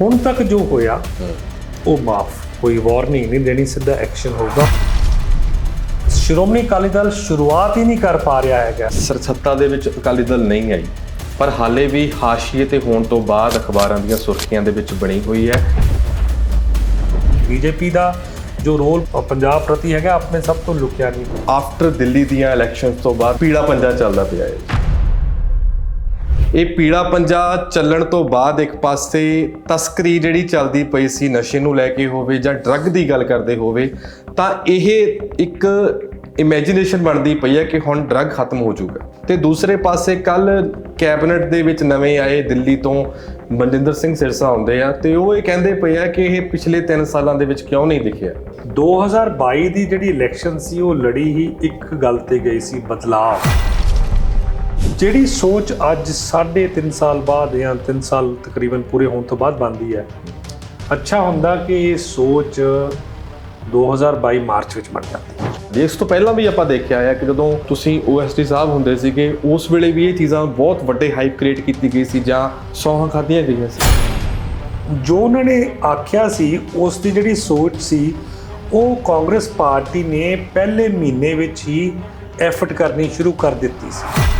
ਹੁਣ ਤੱਕ ਜੋ ਹੋਇਆ ਉਹ ਮਾਫ ਕੋਈ ਵਾਰਨਿੰਗ ਨਹੀਂ ਦੇਣੀ ਸਿੱਧਾ ਐਕਸ਼ਨ ਹੋਊਗਾ। ਸ਼੍ਰੋਮਣੀ ਅਕਾਲੀ ਦਲ ਸ਼ੁਰੂਆਤ ਹੀ ਨਹੀਂ ਕਰ ਪਾ ਰਿਹਾ ਹੈਗਾ। ਸਰਸੱਤਾ ਦੇ ਵਿੱਚ ਅਕਾਲੀ ਦਲ ਨਹੀਂ ਆਈ ਪਰ ਹਾਲੇ ਵੀ ਹਾਸ਼ੀਏ ਤੇ ਹੋਣ ਤੋਂ ਬਾਅਦ ਅਖਬਾਰਾਂ ਦੀਆਂ ਸੁਰਖੀਆਂ ਦੇ ਵਿੱਚ ਬਣੀ ਹੋਈ ਹੈ। ਬੀਜੇਪੀ ਦਾ ਜੋ ਰੋਲ ਪੰਜਾਬ ਪ੍ਰਤੀ ਹੈਗਾ ਆਪਣੇ ਸਭ ਤੋਂ ਲੁਕਿਆ ਨਹੀਂ। ਆਫਟਰ ਦਿੱਲੀ ਦੀਆਂ ਇਲੈਕਸ਼ਨਸ ਤੋਂ ਬਾਅਦ ਪੀੜਾ ਪੰਜਾ ਚੱਲਦਾ ਪਿਆ ਹੈ। ਇਹ ਪੀੜਾ ਪੰਜਾ ਚੱਲਣ ਤੋਂ ਬਾਅਦ ਇੱਕ ਪਾਸੇ ਤਸਕਰੀ ਜਿਹੜੀ ਚੱਲਦੀ ਪਈ ਸੀ ਨਸ਼ੇ ਨੂੰ ਲੈ ਕੇ ਹੋਵੇ ਜਾਂ ਡਰੱਗ ਦੀ ਗੱਲ ਕਰਦੇ ਹੋਵੇ, ਤਾਂ ਇਹ ਇੱਕ ਇਮੇਜਿਨੇਸ਼ਨ ਬਣਦੀ ਪਈ ਹੈ ਕਿ ਹੁਣ ਡਰੱਗ ਖਤਮ ਹੋ ਜਾਊਗਾ ਤੇ ਦੂਸਰੇ ਪਾਸੇ ਕੱਲ ਕੈਬਨਿਟ ਦੇ ਵਿੱਚ ਨਵੇਂ ਆਏ ਦਿੱਲੀ ਤੋਂ ਮਨਜਿੰਦਰ ਸਿੰਘ ਸਿਰਸਾ ਆਉਂਦੇ ਆ ਤੇ ਉਹ ਇਹ ਕਹਿੰਦੇ ਪਏ ਆ ਕਿ ਇਹ ਪਿਛਲੇ 3 ਸਾਲਾਂ ਦੇ ਵਿੱਚ ਕਿਉਂ ਨਹੀਂ ਦਿਖਿਆ? 2022 ਦੀ ਜਿਹੜੀ ਇਲੈਕਸ਼ਨ ਸੀ, ਉਹ ਲੜੀ ਹੀ ਇੱਕ ਗੱਲ ਤੇ ਗਈ ਸੀ ਬਦਲਾਅ ਜਿਹੜੀ ਸੋਚ ਅੱਜ 3.5 ਸਾਲ ਬਾਅਦ ਜਾਂ 3 ਸਾਲ ਤਕਰੀਬਨ ਪੂਰੇ ਹੋਣ ਤੋਂ ਬਾਅਦ ਬਣਦੀ ਹੈ ਅੱਛਾ ਹੁੰਦਾ ਕਿ ਇਹ ਸੋਚ 2022 ਮਾਰਚ ਵਿੱਚ ਬਣ ਜਾਂਦੀ ਇਸ ਤੋਂ ਪਹਿਲਾਂ ਵੀ ਆਪਾਂ ਦੇਖਿਆ ਹੈ ਕਿ ਜਦੋਂ ਤੁਸੀਂ OST ਸਾਹਿਬ ਹੁੰਦੇ ਸੀਗੇ ਉਸ ਵੇਲੇ ਵੀ ਇਹ ਚੀਜ਼ਾਂ ਬਹੁਤ ਵੱਡੇ ਹਾਈਪ ਕ੍ਰੀਏਟ ਕੀਤੀ ਗਈ ਸੀ ਜਾਂ ਸੌਹਾਂ ਖਾਧੀਆਂ ਗਈਆਂ ਸੀ। ਜੋ ਉਹਨਾਂ ਨੇ ਆਖਿਆ ਸੀ ਉਸ ਦੀ ਜਿਹੜੀ ਸੋਚ ਸੀ ਉਹ ਕਾਂਗਰਸ ਪਾਰਟੀ ਨੇ ਪਹਿਲੇ ਮਹੀਨੇ ਵਿੱਚ ਹੀ ਐਫਰਟ ਕਰਨੀ ਸ਼ੁਰੂ ਕਰ ਦਿੱਤੀ ਸੀ।